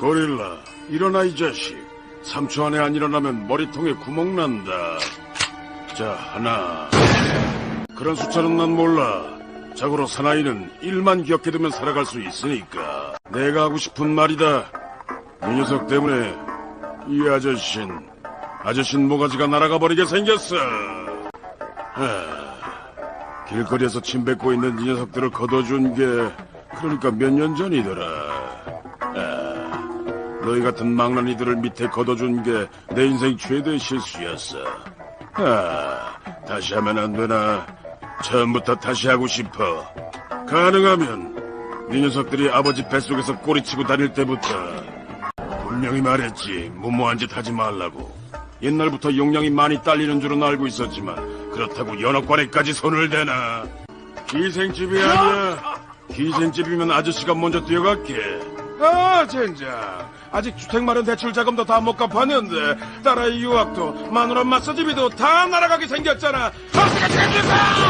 고릴라, 일어나 이 자식. 3초 안에 안 일어나면 머리통에 구멍 난다. 자, 하나. 그런 숫자는 난 몰라. 자고로 사나이는 일만 기억해 두면 살아갈 수 있으니까. 내가 하고 싶은 말이다. 이 녀석 때문에 이 아저씨는 아저씨는 모가지가 날아가 버리게 생겼어. 하, 길거리에서 침 뱉고 있는 이 녀석들을 걷어준 게 그러니까 몇 년 전이더라. 아, 너희 같은 망나니들을 밑에 걷어준 게 내 인생 최대의 실수였어. 아, 다시 하면 안 되나? 처음부터 다시 하고 싶어. 가능하면 네 녀석들이 아버지 뱃속에서 꼬리치고 다닐 때부터 분명히 말했지 무모한 짓 하지 말라고. 옛날부터 용량이 많이 딸리는 줄은 알고 있었지만 그렇다고 연어과래까지 손을 대나. 기생집이 아니야. 기생집이면 아저씨가 먼저 뛰어갈게. 아, 젠장. 아직 주택 마련 대출 자금도 다 못 갚았는데 딸아이 유학도 마누라 마사지비도 다 날아가게 생겼잖아. 박수가 생겼어!